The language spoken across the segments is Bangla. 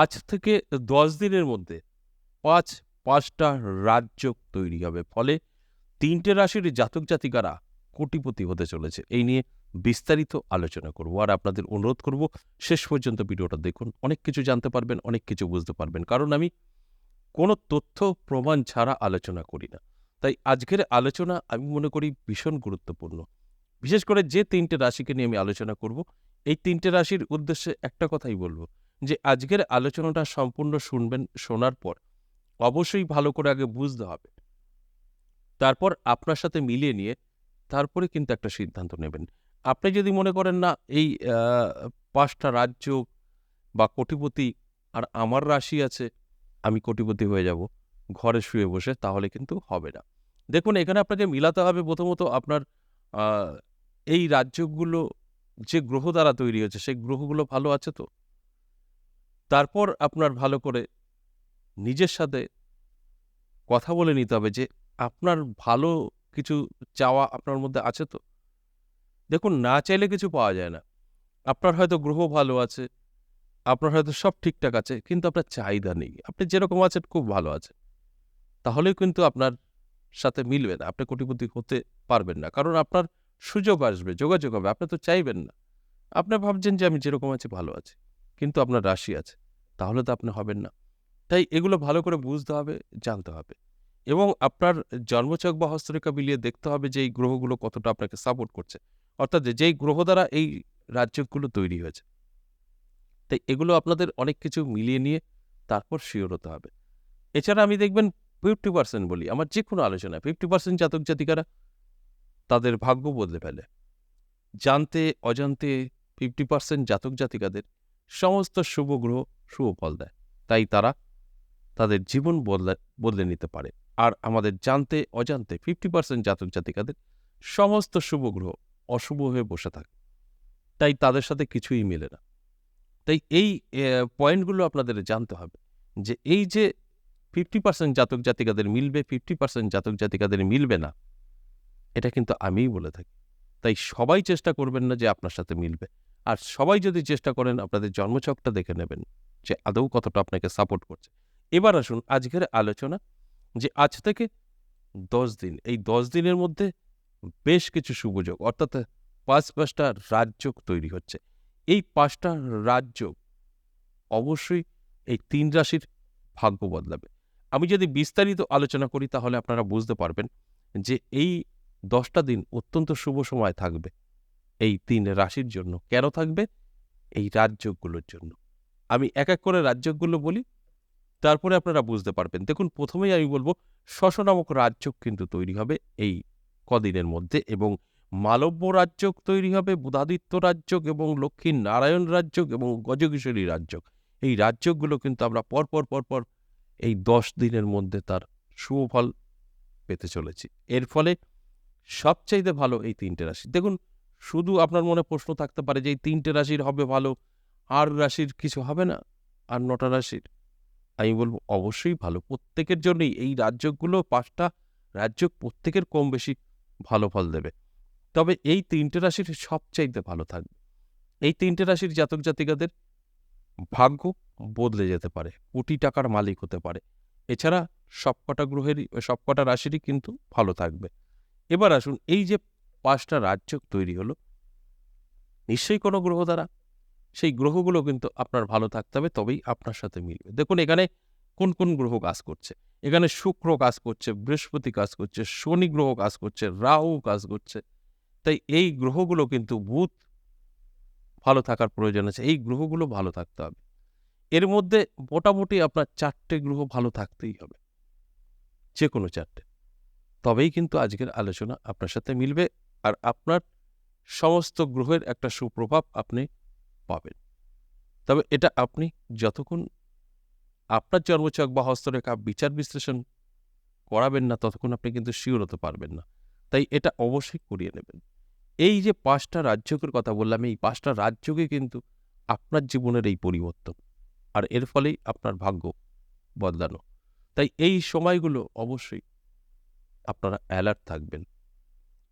আজ থেকে দশ দিনের মধ্যে পাঁচ, পাঁচটা রাজ্য তৈরি হবে। ফলে তিনটে রাশির জাতক জাতিকারা কোটিপতি হতে চলেছে। এই নিয়ে বিস্তারিত আলোচনা করব। আর আপনাদের অনুরোধ করব, শেষ পর্যন্ত ভিডিওটা দেখুন। অনেক কিছু জানতে পারবেন, অনেক কিছু বুঝতে পারবেন। কারণ আমি কোনো তথ্য, প্রমাণ ছাড়া আলোচনা করি না। তাই আজকের আলোচনা আমি মনে করি ভীষণ গুরুত্বপূর্ণ। বিশেষ করে যে তিনটে রাশিকে নিয়ে আমি আলোচনা করব, এই তিনটে রাশির উদ্দেশ্যে একটা কথাই বলব। যে আজকের আলোচনাটা সম্পূর্ণ শুনবেন শোনার পর অবশ্যই ভালো করে আগে বুঝতে হবে। তারপর আপনার সাথে মিলিয়ে নিয়ে তারপরে কিন্তু একটা সিদ্ধান্ত নেবেন। আপনি যদি মনে করেন না এই পাঁচটা রাজ্য বা কোটিপতি আর আমার রাশি আছে, আমি কোটিপতি হয়ে যাব, ঘরে শুয়ে বসে, তাহলে কিন্তু হবে না। দেখুন, এখানে আপনাকে মিলাতে হবে প্রথমত আপনার এই রাজ্যগুলো যে গ্রহ দ্বারা তৈরি হয়েছে, সেই গ্রহগুলো ভালো আছে তো? তারপর আপনার ভালো করে নিজের সাথে কথা বলে নিতে হবে যে, আপনার ভালো কিছু চাওয়া আপনার মধ্যে আছে তো? দেখুন, না চাইলে কিছু পাওয়া যায় না। আপনার হয়তো গ্রহ ভালো আছে, আপনার হয়তো সব ঠিকঠাক আছে, কিন্তু আপনার চাহিদা নেই। আপনি যেরকম আছেন, খুব ভালো আছে তাহলেও কিন্তু আপনার সাথে মিলবে না। আপনি কোটিপতি হতে পারবেন না। কারণ আপনার সুযোগ আসবে, যোগাযোগ হবে। আপনি তো চাইবেন না। আপনি ভাবছেন যে, আমি যেরকম আছি, ভালো আছি। কিন্তু আপনার রাশি আছে। তাহলে তো আপনি হবেন না। তাই এগুলো ভালো করে বুঝতে হবে, জানতে হবে। এবং আপনার জন্মচক বা হস্তরেখা মিলিয়ে দেখতে হবে যে এই গ্রহগুলো কতটা আপনাকে সাপোর্ট করছে। অর্থাৎ যেই গ্রহ দ্বারা এই রাজ্যগুলো তৈরি হয়েছে। তাই এগুলো আপনাদের অনেক কিছু মিলিয়ে নিয়ে তারপর শিওর হতে হবে। এছাড়া আমি দেখবেন ফিফটি পার্সেন্ট বলি, আমার যে কোনো আলোচনায় ফিফটি পার্সেন্ট জাতক জাতিকারা তাদের ভাগ্য বদলে ফেলে। জানতে, অজান্তে ফিফটি পার্সেন্ট জাতক জাতিকাদের সমস্ত শুভ গ্রহ শুভ ফল দেয়। তাই তারা তাদের জীবন বদলা, বদলে নিতে পারে। আর আমাদের জানতে, অজান্তে ফিফটি পার্সেন্ট জাতক জাতিকাদের সমস্ত শুভ গ্রহ অশুভ হয়ে বসে থাকে। তাই তাদের সাথে কিছুই মেলে না। তাই এই পয়েন্টগুলো আপনাদের জানতে হবে যে এই যে ফিফটি পার্সেন্ট জাতক জাতিকাদের মিলবে ফিফটি পার্সেন্ট জাতক জাতিকাদের মিলবে না, এটা কিন্তু আমিই বলে থাকি। তাই সবাই চেষ্টা করবেন না যে আপনার সাথে মিলবে। আর সবাই যদি চেষ্টা করেন আপনাদের জন্মছকটা দেখে নেবেন যে আদৌ কতটা আপনাকে সাপোর্ট করছে। এবার আসুন আজকের আলোচনা যে আজ থেকে দশ দিন, এই দশ দিনের মধ্যে বেশ কিছু শুভযোগ, অর্থাৎ পাঁচ পাঁচটা রাজ্য তৈরি হচ্ছে। এই পাঁচটা রাজ্য অবশ্যই এই তিন রাশির ভাগ্য বদলাবে। আমি যদি বিস্তারিত আলোচনা করি তাহলে আপনারা বুঝতে পারবেন যে এই দশটা দিন অত্যন্ত শুভ সময় থাকবে। এই তিন রাশির জন্য। কেন থাকবে? এই রাজ্যগুলোর জন্য। আমি এক এক করে রাজ্যগুলো বলি, তারপরে আপনারা বুঝতে পারবেন। দেখুন, প্রথমেই আমি বলব, শশ নামক রাজ্য কিন্তু তৈরি হবে এই কদিনের মধ্যে এবং মালব্য রাজ্য তৈরি হবে, বুধাদিত্য রাজ্য এবং লক্ষ্মী নারায়ণ রাজ্য এবং গজকিশোরী রাজ্য এই রাজ্যগুলো কিন্তু আমরা পরপর পরপর এই দশ দিনের মধ্যে তার সুফল পেতে চলেছি। এর ফলে সবচাইতে ভালো এই তিনটে রাশি। দেখুন শুধু আপনার মনে প্রশ্ন থাকতে পারে যে এই তিনটে রাশির হবে ভালো, আর রাশির কিছু হবে না, আর নটা রাশির। আমি বলব অবশ্যই ভালো, প্রত্যেকের জন্যই এই রাজ্যগুলো পাঁচটা রাজ্য প্রত্যেকের কম বেশি ভালো ফল দেবে। তবে এই তিনটে রাশির সবচাইতে ভালো থাকবে এই তিনটে রাশির জাতক জাতিকাদের ভাগ্য বদলে যেতে পারে, কোটি টাকার মালিক হতে পারে। এছাড়া সবকটা গ্রহেরই, সবকটা রাশিরই কিন্তু ভালো থাকবে। এবার আসুন, এই যে পাঁচটা রাজ্য তৈরি হলো। নিশ্চয়ই কোনো গ্রহ দ্বারা। সেই গ্রহগুলো কিন্তু আপনার ভালো থাকতে হবে, তবেই আপনার সাথে মিলবে। দেখুন, এখানে কোন কোন গ্রহ কাজ করছে? এখানে শুক্র কাজ করছে, বৃহস্পতি কাজ করছে, শনি গ্রহ কাজ করছে, রাহু কাজ করছে। তাই এই গ্রহগুলো কিন্তু বুধ ভালো থাকার প্রয়োজন আছে। এই গ্রহগুলো ভালো থাকতে হবে। এর মধ্যে মোটামুটি আপনার চারটে গ্রহ ভালো থাকতেই হবে। যে কোনো চারটে। তবেই কিন্তু আজকের আলোচনা আপনার সাথে মিলবে। আর আপনার সমস্ত গ্রহের একটা সুপ্রভাব আপনি পাবেন। তবে এটা আপনি যতক্ষণ আপনার জন্মচক বা হস্তরেখা বিচার বিশ্লেষণ করাবেন না, ততক্ষণ আপনি কিন্তু শিওর হতে পারবেন না। তাই এটা অবশ্যই করিয়ে নেবেন। এই যে পাঁচটা রাজ্যকের কথা বললাম, এই পাঁচটা রাজ্যকে কিন্তু আপনার জীবনের এই পরিবর্তন আর এর ফলেই আপনার ভাগ্য বদলানো। তাই এই সময়গুলো অবশ্যই আপনারা অ্যালার্ট থাকবেন।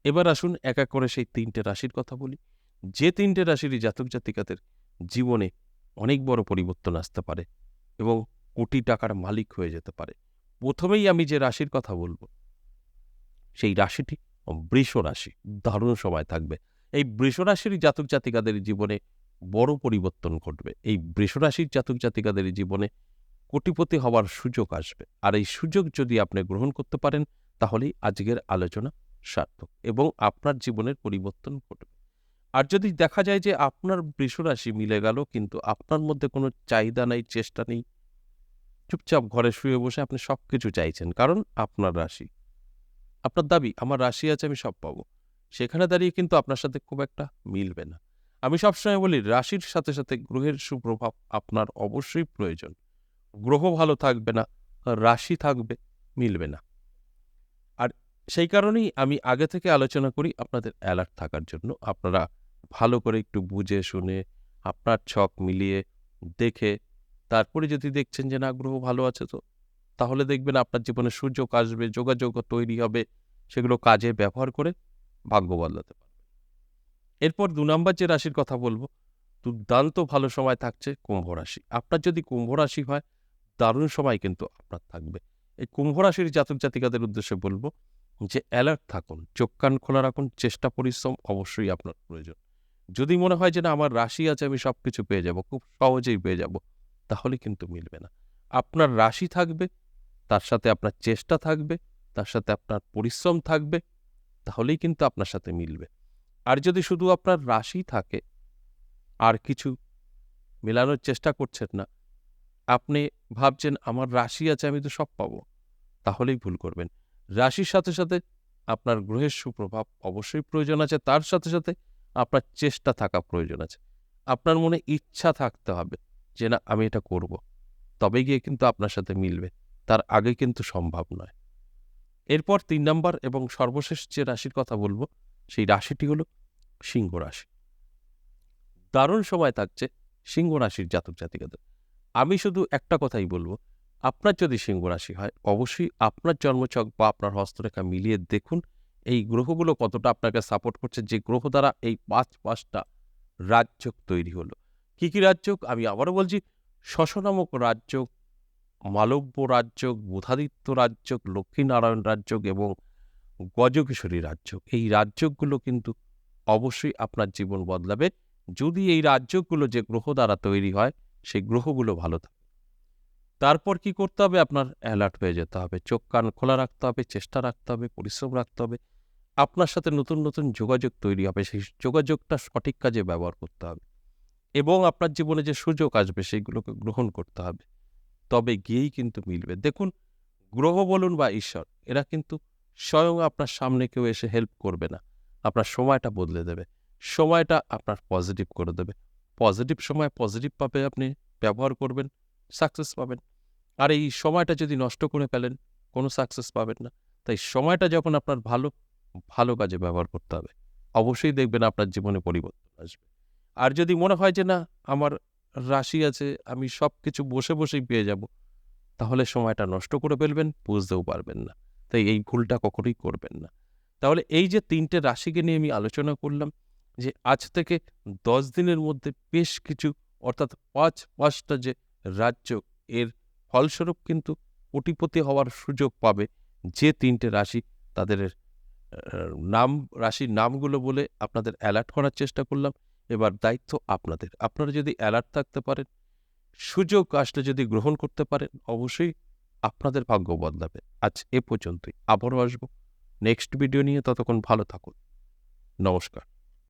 এবার আসুন এক এক করে সেই তিনটে রাশির কথা বলি। যে তিনটে রাশিরই জাতক জাতিকাদের জীবনে অনেক বড় পরিবর্তন আসতে পারে এবং কোটি টাকার মালিক হয়ে যেতে পারে। প্রথমেই আমি যে রাশির কথা বলব, সেই রাশিটি বৃষ রাশি। দারুণ সময় থাকবে। এই বৃষ রাশির জাতক জাতিকাদের জীবনে বড় পরিবর্তন ঘটবে। এই বৃষ রাশির জাতক জাতিকাদের জীবনে কোটিপতি হওয়ার সুযোগ আসবে। আর এই সুযোগ যদি আপনি গ্রহণ করতে পারেন, তাহলেই আজকের আলোচনা সার্থক এবং আপনার জীবনের পরিবর্তন ঘটবে। আর যদি দেখা যায় যে আপনার বৃষরাশি মিলে গেল, কিন্তু আপনার মধ্যে কোনো চাহিদা নেই, চেষ্টা নেই, চুপচাপ ঘরে শুয়ে বসে আপনি সব কিছু চাইছেন, কারণ আপনার রাশি। আপনার দাবি, আমার রাশি আছে, আমি সব পাবো। সেখানে দাঁড়িয়ে কিন্তু আপনার সাথে খুব একটা মিলবে না। আমি সবসময় বলি, রাশির সাথে সাথে গ্রহের সুপ্রভাব আপনার অবশ্যই প্রয়োজন। গ্রহ ভালো থাকবে না, রাশি থাকবে, মিলবে না। সেই কারণেই আমি আগে থেকে আলোচনা করি আপনাদের অ্যালার্ট থাকার জন্য। আপনারা ভালো করে একটু বুঝে, শুনে, আপনার ছক মিলিয়ে দেখে, তারপরে যদি দেখছেন যে না গ্রহ ভালো আছে তো, তাহলে দেখবেন আপনার জীবনে সুযোগ আসবে, যোগাযোগ তৈরি হবে, সেগুলো কাজে ব্যবহার করে ভাগ্য বদলাতে পারবে এরপর দু নম্বর যে রাশির কথা বলব, দুর্দান্ত ভালো সময় থাকছে কুম্ভ রাশি। আপনার যদি কুম্ভ রাশি হয়, দারুণ সময় কিন্তু আপনার থাকবে। এই কুম্ভ রাশির জাতক জাতিকাদের উদ্দেশ্যে বলব যে অ্যালার্ট থাকুন, চোখ কান খোলা রাখুন, চেষ্টা পরিশ্রম অবশ্যই আপনার প্রয়োজন। যদি মনে হয় যে না, আমার রাশি আছে, আমি সব কিছু পেয়ে যাব, খুব সহজেই পেয়ে যাব, তাহলে কিন্তু মিলবে না। আপনার রাশি থাকবে, তার সাথে আপনার চেষ্টা থাকবে, তার সাথে আপনার পরিশ্রম থাকবে, তাহলেই কিন্তু আপনার সাথে মিলবে। আর যদি শুধু আপনার রাশি থাকে, আর কিছু মেলানোর চেষ্টা করছেন না, আপনি ভাবছেন, আমার রাশি আছে, আমি তো সব পাবো, তাহলেই ভুল করবেন। রাশির সাথে সাথে আপনার গ্রহের সুপ্রভাব অবশ্যই প্রয়োজন আছে, তার সাথে সাথে আপনার চেষ্টা থাকা প্রয়োজন আছে। আপনার মনে ইচ্ছা থাকতে হবে যে, না, আমি এটা করব। তবে গিয়ে কিন্তু আপনার সাথে মিলবে, তার আগে কিন্তু সম্ভব নয়। এরপর তিন নম্বর এবং সর্বশেষ যে রাশির কথা বলব, সেই রাশিটি হলো সিংহ রাশি। দারুণ সময় থাকছে সিংহ রাশির জাতক জাতিকাদের আমি শুধু একটা কথাই বলব আপনার যদি সিংহ রাশি হয়, অবশ্যই আপনার জন্মছক বা আপনার হস্তরেখা মিলিয়ে দেখুন এই গ্রহগুলো কতটা আপনাকে সাপোর্ট করছে, যে গ্রহ দ্বারা এই পাঁচ পাঁচটা রাজ্য তৈরি হলো। কি কি রাজ্য আমি আবারও বলছি, শশ নামক রাজ্য মালব্য রাজ্য বুধাদিত্য রাজ্য লক্ষ্মীনারায়ণ রাজ্য এবং গজকিশোরী রাজ্য এই রাজ্যগুলো কিন্তু অবশ্যই আপনার জীবন বদলাবে। যদি এই রাজ্যগুলো যে গ্রহ দ্বারা তৈরি হয়, সেই গ্রহগুলো ভালো থাকে তারপর কি করতে হবে? আপনার অ্যালার্ট হয়ে যেতে হবে। চোখ কান খোলা রাখতে হবে, চেষ্টা রাখতে হবে, পরিশ্রম রাখতে হবে। আপনার সাথে নতুন নতুন যোগাযোগ তৈরি হবে। সেই যোগাযোগটা সঠিক কাজে ব্যবহার করতে হবে। এবং আপনার জীবনে যে সুযোগ আসবে সেইগুলোকে গ্রহণ করতে হবে। তবে গিয়েই কিন্তু মিলবে। দেখুন, গ্রহ বলুন বা ঈশ্বর, এরা কিন্তু স্বয়ং আপনার সামনে কেউ এসে হেল্প করবে না। আপনার সময়টা বদলে দেবে। সময়টা আপনার পজিটিভ করে দেবে। পজিটিভ সময় পজিটিভভাবে আপনি ব্যবহার করবেন সাকসেস পাবেন। আর এই সময়টা যদি নষ্ট করে ফেলেন, কোনো সাকসেস পাবেন না। তাই সময়টা যখন আপনার ভালো ভালো কাজে ব্যবহার করতে হবে। অবশ্যই দেখবেন আপনার জীবনে পরিবর্তন আসবে। আর যদি মনে হয় যে না, আমার রাশি আছে, আমি সব কিছু বসে বসেই পেয়ে যাব, তাহলে সময়টা নষ্ট করে ফেলবেন, বুঝতেও পারবেন না। তাই এই ভুলটা কখনোই করবেন না। তাহলে এই যে তিনটে রাশিকে নিয়ে আমি আলোচনা করলাম, যে আজ থেকে দশ দিনের মধ্যে বেশ কিছু, অর্থাৎ পাঁচ পাঁচটা যে রাজ্য এর ফলস্বরূপ কিন্তু কোটিপতি হওয়ার সুযোগ পাবে যে তিনটে রাশি তাদের নাম, রাশির নামগুলো বলে আপনাদের অ্যালার্ট করার চেষ্টা করলাম। এবার দায়িত্ব আপনাদের। আপনারা যদি অ্যালার্ট থাকতে পারেন, সুযোগ আসলে যদি গ্রহণ করতে পারেন, অবশ্যই আপনাদের ভাগ্য বদলাবে। আজ এ পর্যন্তই। আবারও আসব। নেক্সট ভিডিও নিয়ে ততক্ষণ ভালো থাকুন। নমস্কার।